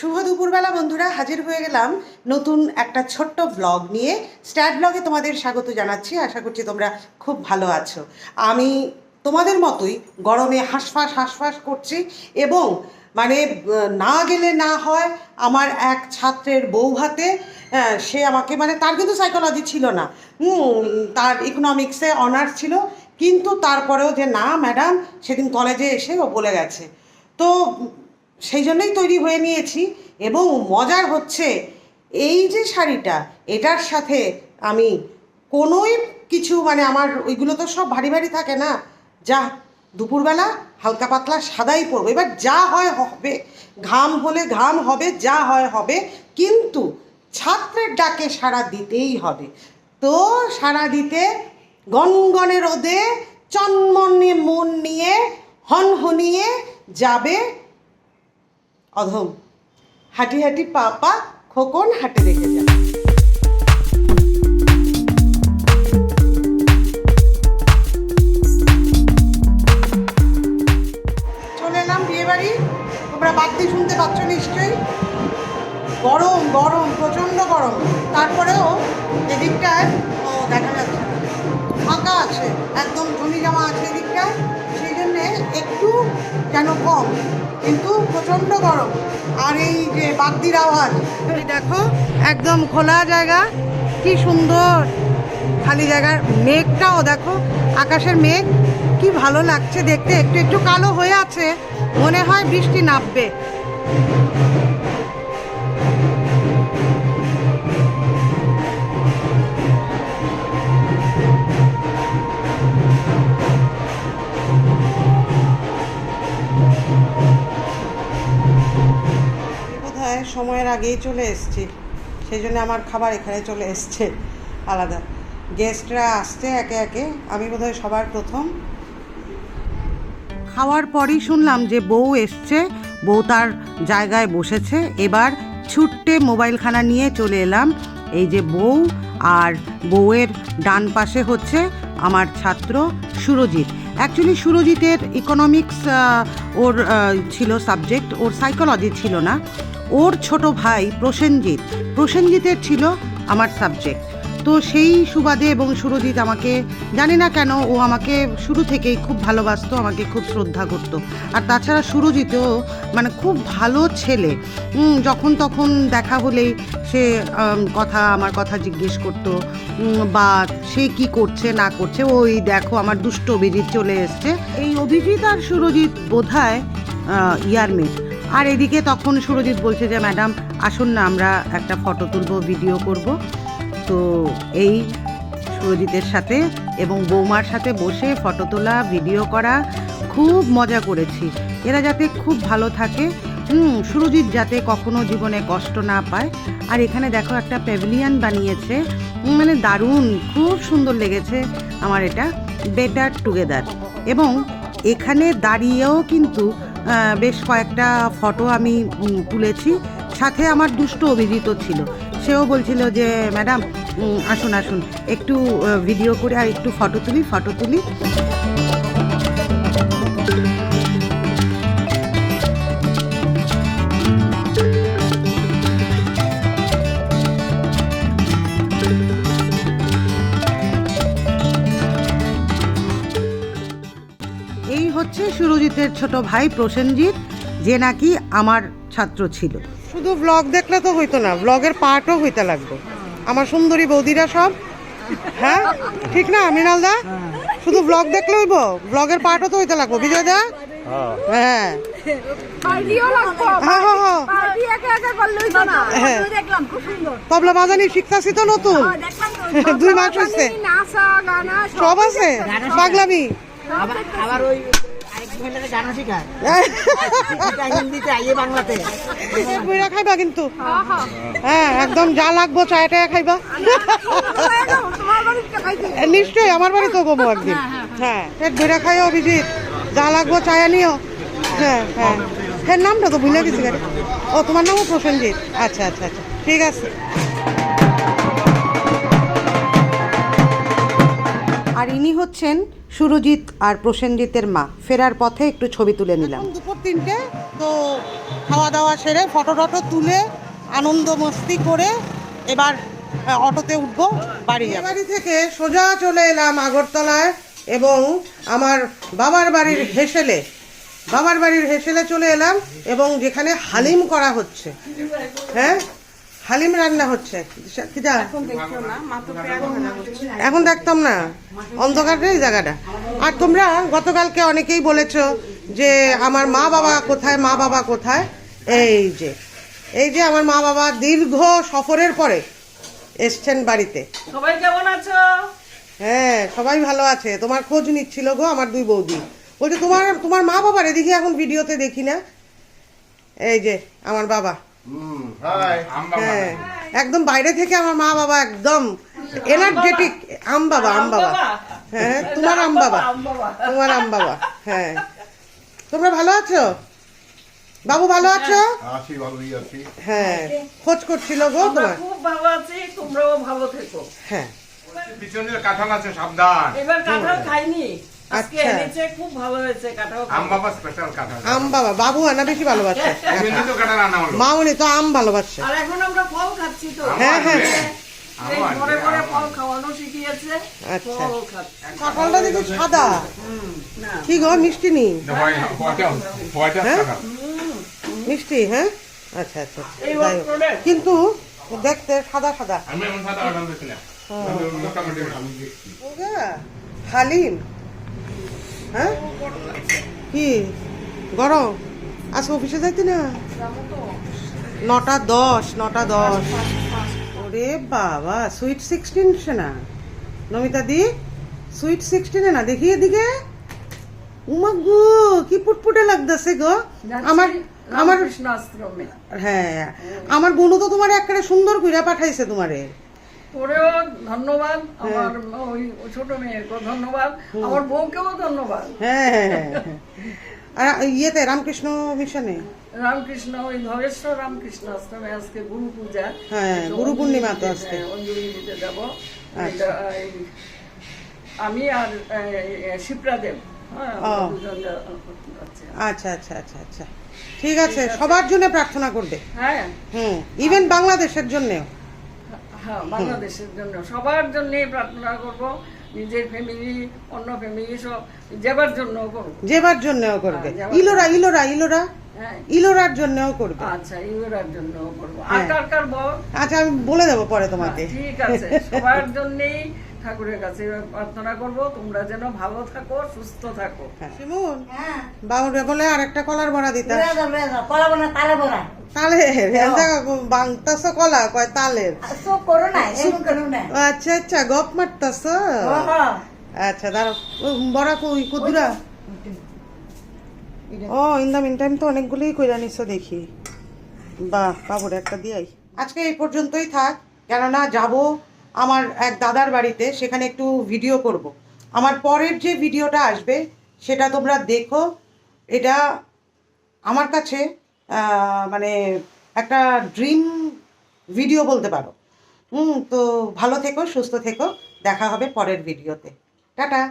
শুভ দুপুরবেলা বন্ধুরা, হাজির হয়ে গেলাম নতুন একটা ছোট্ট ব্লগ নিয়ে। স্ট্যাট ব্লগে তোমাদের স্বাগত জানাচ্ছি, আশা করছি তোমরা খুব ভালো আছো। আমি তোমাদের মতোই গরমে হাঁসফাঁস হাঁসফাঁস করছি এবং মানে না গেলে না হয় আমার এক ছাত্রের বউ হাতে সে আমাকে মানে তার কিন্তু সাইকোলজি ছিল না। তার ইকোনমিক্সে অনার্স ছিল, কিন্তু তারপরেও যে না ম্যাডাম সেদিন কলেজে এসে ও বলে গেছে। তো সেই জন্যই তৈরি হয়ে নিয়েছি এবং মজার হচ্ছে এই যে শাড়িটা, এটার সাথে আমি কোনোই কিছু মানে আমার ওইগুলো তো সব ভারী ভারী থাকে না। যা দুপুরবেলা হালকা পাতলা সাদাই পরবো। এবার যা হয় হবে, ঘাম হলে ঘাম হবে, যা হয় হবে, কিন্তু ছাত্রের ডাকে সাড়া দিতেই হবে। তো সাড়া দিতে গনগনে রোদে চনমনে মন নিয়ে, হনহনিয়ে যাবে অধম। হাঁটি হাঁটি পাপা খোকন, হাঁটে রেখে যাবে চলে এলাম বিয়ে বাড়ি তোমরা বাড়তি শুনতে পাচ্ছ নিশ্চয়ই। গরম গরম, প্রচণ্ড গরম। তারপরেও এদিকটায়, ও, দেখা যাচ্ছে ফাঁকা আছে, একদম জমি জমা আছে এদিকটায়। সেই জন্যে একটু কেন কম। কিন্তু প্রচণ্ড গরম। আর এই যে বাগদির আওয়াজ দেখো, একদম খোলা জায়গা। কি সুন্দর। খালি জায়গার মেঘটাও দেখো, আকাশের মেঘ। কি ভালো লাগছে দেখতে। একটু একটু কালো হয়ে আছে। মনে হয় বৃষ্টি নামবে। সময়ের আগেই চলে এসেছি। সেই জন্য আমার খাবার এখানে চলে এসছে আলাদা। গেস্টরা আসছে একে একে। আমি বোধহয় সবার প্রথম। খাওয়ার পরই শুনলাম যে বউ এসছে। বউ তার জায়গায় বসেছে। এবার ছুট্টে মোবাইলখানা নিয়ে চলে এলাম। এই যে বউ আর বউয়ের ডান পাশে হচ্ছে আমার ছাত্র সুরজিৎ। অ্যাকচুয়ালি সুরজিতের ইকোনমিক্স ওর ছিল সাবজেক্ট ওর সাইকোলজি ছিল না। ওর ছোট ভাই প্রসেনজিৎ। প্রসেনজিতের ছিল আমার সাবজেক্ট তো সেই সুবাদে এবং সুরজিৎ আমাকে জানি না কেন ও আমাকে শুরু থেকেই খুব ভালোবাসতো, আমাকে খুব শ্রদ্ধা করতো। আর তাছাড়া সুরজিৎও মানে খুব ভালো ছেলে। যখন তখন দেখা হলেই সে কথা, আমার কথা জিজ্ঞেস করতো বা সে কি করছে, না করছে, ওই দেখো আমার দুষ্ট অভিজিৎ চলে এসছে। এই অভিজিৎ আর সুরজিৎ বোধহয় ইয়ারমেট। আর এদিকে তখন সুরজিৎ বলছে যে, ম্যাডাম, আসুন না, আমরা একটা ফটো তুলবো, ভিডিও করব। তো এই সুরজিতের সাথে এবং বৌমার সাথে বসে ফটো তোলা, ভিডিও করা খুব মজা করেছি। এরা যাতে খুব ভালো থাকে। হুম, সুরজিৎ যাতে কখনো জীবনে কষ্ট না পায়। আর এখানে দেখো একটা প্যাভিলিয়ান বানিয়েছে। মানে দারুণ, খুব সুন্দর লেগেছে আমার এটা বেটার টুগেদার এবং এখানে দাঁড়িয়েও কিন্তু বেশ কয়েকটা ফটো আমি তুলেছি। সাথে আমার দুষ্ট অভিজিত ছিল। সেও বলছিল যে, ম্যাডাম আসুন আসুন। একটু ভিডিও করে আর একটু ফটো তুলি ফটো তুলি। সুরজিতের ছোট ভাই প্রসেনজিৎ যে নাকি আমার ছাত্র ছিল। শুধু ব্লগ দেখলে তো হইতো না ব্লগের পার্টও হইতে লাগবে। আমার সুন্দরী বৌদিরা সব হ্যাঁ? ঠিক না মৃণালদা শুধু ব্লগ দেখলে হইব? ব্লগের পার্টও তো হইতে লাগবে। বিজয় দা? হ্যাঁ। লাগবো। হ্যাঁ হ্যাঁ হ্যাঁ। পার্টি একা একা করলে হইতো না। হ্যাঁ। আমি দেখলাম খুব সুন্দর। তবলা বাজানি শিখতাছি তো নতুন। হ্যাঁ, দুই সব মাস আছে? পাগলামি। আবার আবার ওই আরেক গানও শেখায়। হিন্দিতে আইয়ে বাংলাতে। বইরা খাইবা কিন্তু। হ্যাঁ, হ্যাঁ। হ্যাঁ একদম যা লাগবো চায় টায়া খাইবা। নিশ্চয়ই আমার বাড়ি তো গমো একদিন। হ্যাঁ পেট ভরে খাই অভিজিৎ। যা লাগবো চায়া নিও। হ্যাঁ হ্যাঁ। হ্যাঁ নামটা তো ভুলে গেছি ও তোমার নামও প্রসেনজিৎ। আচ্ছা আচ্ছা আচ্ছা। ঠিক আছে। আর ইনি হচ্ছেন সুরজিৎ আর প্রসেনজিতের মা। ফেরার পথে একটু ছবি তুলে নিলাম। দুপুর তিনটে তো খাওয়া দাওয়া সেরে ফটো টটো তুলে আনন্দ মস্তি করে এবার অটোতে উঠবো বাড়ি বাড়ি থেকে সোজা চলে এলাম আগরতলায় এবং আমার বাবার বাড়ির হেসেলে। বাবার বাড়ির হেসেলে চলে এলাম এবং যেখানে হালিম করা হচ্ছে। হ্যাঁ? হালিম রান্না হচ্ছে। কি যা এখন দেখতাম না। অন্ধকারে এই জায়গাটা। আর তোমরা গতকালকে অনেকেই বলেছ যে আমার মা বাবা কোথায় মা বাবা কোথায়? এই যে এই যে আমার মা বাবা দীর্ঘ সফরের পরে এসছেন বাড়িতে। সবাই কেমন আছো? হ্যাঁ সবাই ভালো আছে। তোমার খোঁজ নিচ্ছিল গো আমার দুই বৌদি। বলছে তোমার তোমার মা বাবার এদিকে এখন ভিডিওতে দেখি না? এই যে আমার বাবা। একদম বাইরে থেকে আমার মা বাবা একদম এনার্জেটিক আম বাবা আম বাবা। হ্যাঁ তোমার আম বাবা। তোমার আম বাবা হ্যাঁ। তোমরা ভালো আছো? বাবু ভালো আছো? আছি ভালোই আছি। হ্যাঁ খোঁজ করছিল গো তোমার। খুব ভালো আছি তোমরাও ভালো থেকো। হ্যাঁ। পিছনে কাঁঠাল আছে সাবধান। এবার কাঁঠাল খাইনি? আচ্ছা। খুব ভালো হয়েছে কাঁঠাল আম বাবা আনা বেশি ভালোবাসে। তো হলো। মাউনি তো আম ভালোবাসে। আর এখন আমরা ফল খাচ্ছি তো। হ্যাঁ, হ্যাঁ। আচ্ছা। দেখি সাদা? না। কি গো মিষ্টি নি? হ্যাঁ? মিষ্টি হ্যাঁ? আচ্ছা আচ্ছা আচ্ছা। কিন্তু দেখতে সাদা সাদা। হালিম হ্যাঁ? কি? গরম? আজকে অফিসে যাইতি না? নটা দশ নটা দশ। ওরে বাবা সুইট সিক্সটিন সে না? নমিতা দি সুইট সিক্সটিনে না? দেখি এদিকে। উমা গো কি পুটপুটে লাগতেছে গো। আমার আমার হ্যাঁ আমার বোনও তো তোমার একেবারে সুন্দর কইরা পাঠাইছে তোমারে। তোরেও ধন্যবাদ আমার ওই ছোট মেয়েকেও ধন্যবাদ আমার বউকেও ধন্যবাদ। হ্যাঁ হ্যাঁ, হ্যাঁ, হ্যাঁ। আর ইয়েতে রামকৃষ্ণ মিশনে? রামকৃষ্ণ ওই ধরেশ্বর রামকৃষ্ণ আশ্রমে আজকে গুরু পূজা। হ্যাঁ, গুরু পূর্ণিমা তো আজকে। হ্যাঁ, অঞ্জলি দিতে যাব। আচ্ছা। আমি আর শিপ্রা দেব হ্যাঁ ও। আমরা দুজন যা- যাচ্ছি। আচ্ছা আচ্ছা আচ্ছা আচ্ছা। ঠিক আছে সবার জন্য প্রার্থনা করবে। হ্যাঁ। হুম ইভেন বাংলাদেশের জন্যেও। হ্যাঁ বাংলাদেশের জন্য। সবার জন্য প্রার্থনা করব নিজের ফ্যামিলি অন্য ফ্যামিলি সব যাবার জন্য করব যেবার জন্যও করবে। হ্যাঁ, ইলোরা ইলোরা ইলোরা? হ্যাঁ। ইলোরার জন্যও করবে। আচ্ছা ইলোরার জন্যও করব। আর। কার কার বল? আচ্ছা আমি বলে দেবো পরে তোমাকে। ঠিক আছে সবার জন্যই ঠাকুরের কাছে প্রার্থনা করব তোমরা যেন ভালো থাকো সুস্থ থাকো। হ্যাঁ। শিমুন বাবুরে বলে আর একটা কলার বড়া দিতা। কলা বানা, তালে বড়া। কলা কয় তালের না। আচ্ছা আচ্ছা গপ আচ্ছা ও, বড়া কই কুদুরা? ও ইন দ্য মিন টাইম তো অনেকগুলোই কইরা নিছো দেখি। বাহ বাবুর একটা দিয়াই। আজকে এই পর্যন্তই থাক কেননা যাব আমার এক দাদার বাড়িতে সেখানে একটু ভিডিও করব। আমার পরের যে ভিডিওটা আসবে, সেটা তোমরা দেখো। এটা আমার কাছে মানে একটা ড্রিম ভিডিও বলতে পারো। হুম, তো ভালো থেকো, সুস্থ থেকো। দেখা হবে পরের ভিডিওতে টাটা।